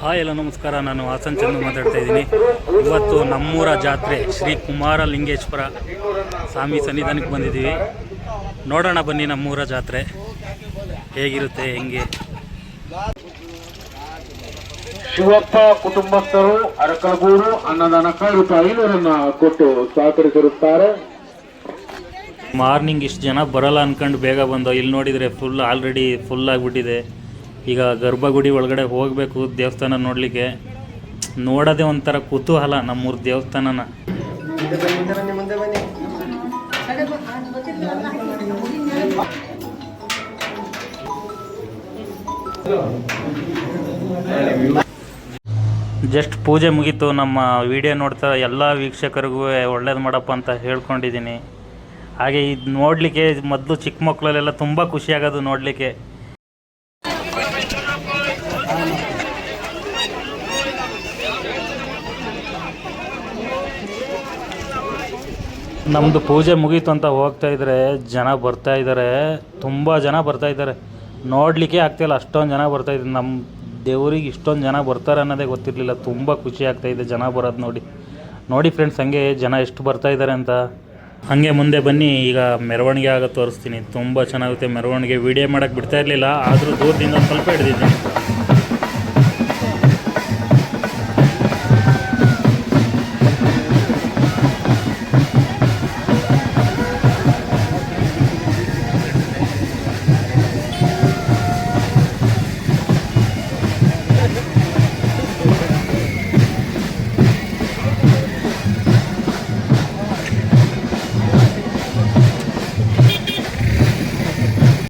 Hi ಎಲ್ಲ ನಮಸ್ಕಾರ. ನಾನು ಹಾಸನ್ ಚಂದು ಮಾತಾಡ್ತಾ ಇದ್ದೀನಿ. ಇವತ್ತು ನಮ್ಮೂರ ಜಾತ್ರೆ ಶ್ರೀ ಕುಮಾರ ಲಿಂಗೇಶ್ವರ ಸ್ವಾಮಿ ಸನ್ನಿಧಾನಕ್ಕೆ ಬಂದಿದ್ದೀವಿ. ನೋಡೋಣ ಬನ್ನಿ ನಮ್ಮೂರ ಜಾತ್ರೆ. ಹೇಗಿರುತ್ತೆ ಹೆಂಗೆ? ಶಿವಪ್ಪ ಕುಟುಂಬಸ್ಥರು ಅರಕಲಗೂರು ಅನ್ನದಾನ ರೂಪಾಯಿ ಐನೂರನ್ನ ಕೊಟ್ಟು ಸಹಕರಿಸಿರುತ್ತಾರೆ ಮಾರ್ನಿಂಗ್ ಇಷ್ಟು ಜನ ಬರಲ್ಲ ಅನ್ಕೊಂಡು ಬೇಗ ಬಂದೋ. ಇಲ್ಲಿ ನೋಡಿದರೆ ಫುಲ್ ಆಲ್ರೆಡಿ ಫುಲ್ ಆಗಿಬಿಟ್ಟಿದೆ. ಈಗ ಗರ್ಭಗುಡಿ ಒಳಗಡೆ ಹೋಗಬೇಕು ದೇವಸ್ಥಾನ ನೋಡಲಿಕ್ಕೆ, ನೋಡೋದೇ ಒಂಥರ ಕುತೂಹಲ ನಮ್ಮೂರು ದೇವಸ್ಥಾನನ. ಜಸ್ಟ್ ಪೂಜೆ ಮುಗೀತು, ನಮ್ಮ ವಿಡಿಯೋ ನೋಡ್ತಾ ಎಲ್ಲ ವೀಕ್ಷಕರಿಗೂ ಒಳ್ಳೇದು ಮಾಡಪ್ಪ ಅಂತ ಹೇಳ್ಕೊಂಡಿದ್ದೀನಿ. ಹಾಗೆ ಇದು ನೋಡಲಿಕ್ಕೆ ಮೊದಲು ಚಿಕ್ಕ ಮಕ್ಕಳಲ್ಲೆಲ್ಲ ತುಂಬ ಖುಷಿಯಾಗೋದು ನೋಡಲಿಕ್ಕೆ. ನಮ್ಮದು ಪೂಜೆ ಮುಗೀತು ಅಂತ ಹೋಗ್ತಾ ಇದ್ರೆ ಜನ ಬರ್ತಾ ಇದ್ದಾರೆ ತುಂಬ ಜನ ಬರ್ತಾ ಇದ್ದಾರೆ ನೋಡಲಿಕ್ಕೆ ಆಗ್ತಿಲ್ಲ ಅಷ್ಟೊಂದು ಜನ ಬರ್ತಾ ಇದ್ದಾರೆ ನಮ್ಮ ದೇವರಿಗೆ ಇಷ್ಟೊಂದು ಜನ ಬರ್ತಾರೆ ಅನ್ನೋದೇ ಗೊತ್ತಿರಲಿಲ್ಲ. ತುಂಬ ಖುಷಿ ಆಗ್ತಾ ಇದೆ ಜನ ಬರೋದು ನೋಡಿ. ನೋಡಿ ಫ್ರೆಂಡ್ಸ್ ಹಂಗೆ ಜನ ಎಷ್ಟು ಬರ್ತಾ ಇದ್ದಾರೆ ಅಂತ. ಹಾಗೆ ಮುಂದೆ ಬನ್ನಿ, ಈಗ ಮೆರವಣಿಗೆ ಆಗ ತೋರಿಸ್ತೀನಿ. ತುಂಬ ಚೆನ್ನಾಗುತ್ತೆ ಮೆರವಣಿಗೆ. ವಿಡಿಯೋ ಮಾಡೋಕ್ಕೆ ಬಿಡ್ತಾ ಇರಲಿಲ್ಲ, ಆದರೂ ದೂರದಿಂದ ಸ್ವಲ್ಪ ಹಿಡಿದಿದ್ದೀನಿ.